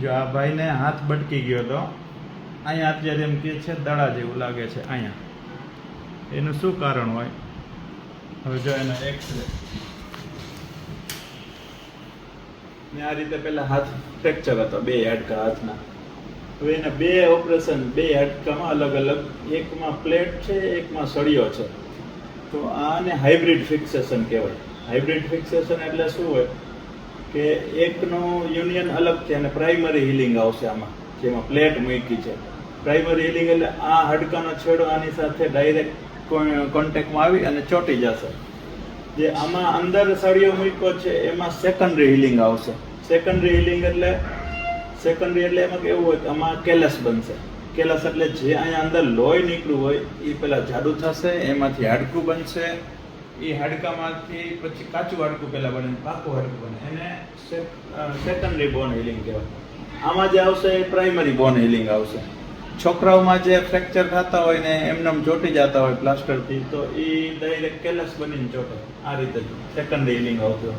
જો આ ભાઈને હાથ બટકી ગયો હતો અહીંયા અત્યારે એમ કે છે, દડા જેવું લાગે છે, અહીંયા. એનું શું કારણ હોય? હવે જો એનો એક્સરે ને આ રીતે પેલા હાથ ફ્રેક્ચર હતો, બે હાડકા હાથના. હવે એના બે ઓપરેશન બે હાડકામાં અલગ અલગ, એકમાં પ્લેટ છે, એકમાં સળિયો છે. તો આને હાઇબ્રિડ ફિક્સેશન કહેવાય. હાઇબ્રિડ ફિક્સેશન એટલે શું હોય? કે એકનું યુનિયન અલગ છે અને પ્રાઇમરી હિલિંગ આવશે આમાં, જેમાં પ્લેટ મૂકી છે. પ્રાઇમરી હિલિંગ એટલે આ હાડકાનો છેડો આની સાથે ડાયરેક્ટ કોન્ટેક્ટમાં આવી અને ચોંટી જશે. જે આમાં અંદર સળિયો મૂક્યો છે, એમાં સેકન્ડરી હિલિંગ આવશે. સેકન્ડરી હિલિંગ એટલે સેકન્ડરી એટલે એમાં કેવું હોય કે આમાં કેલસ બનશે. કેલસ એટલે જે અહીંયા અંદર લોહી નીકળ્યું હોય, એ પહેલાં જાડું થશે, એમાંથી હાડકું બનશે એ હાડકામાંથી પછી કાચું હાડકું પહેલાં બને, પાકું હાડકું બને. એને સેકન્ડરી બોન હિલિંગ કહેવાય. આમાં જે આવશે એ પ્રાઇમરી બોન હિલિંગ આવશે. છોકરાઓમાં જે ફ્રેક્ચર થતા હોય ને એમનેમ ચોટી જતા હોય પ્લાસ્ટરથી તો એ ડાયરેક્ટ કેલસ બનીને ચોટે. આ રીતે સેકન્ડરી હિલિંગ આવતું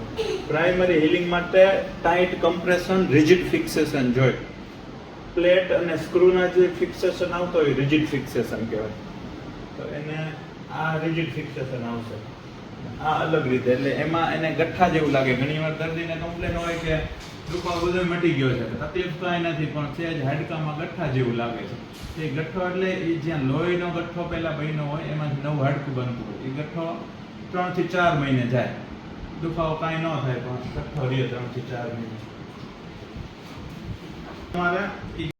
પ્રાઇમરી હિલિંગ માટે ટાઈટ કમ્પ્રેશન રિજિડ ફિક્સેશન જોઈએ પ્લેટ અને સ્ક્રૂના જે ફિક્સેશન આવતો હોય રિજિડ ફિક્સેશન કહેવાય. તો એને આ રિજિડ ફિક્સેશન આવશે આ અલગ રીતે, એટલે એમાં એને ગઠ્ઠા જેવું લાગે. ઘણીવાર દર્દીને કમ્પ્લેન હોય કે દુખાવો બધો મટી ગયો છે. તકલીફ કાંઈ નથી, પણ છે જ હાડકામાં ગઠ્ઠા જેવું લાગે છે. એ ગઠ્ઠો એટલે એ જ્યાં લોહીનો ગઠ્ઠો પહેલાં બન્યો હોય એમાં નવું હાડકું બનતું હોય. એ ગઠ્ઠો ત્રણથી ચાર મહિને જાય. દુખાવો કાંઈ ન થાય, પણ ગઠ્ઠો રહે ત્રણથી ચાર મહિને. તમારે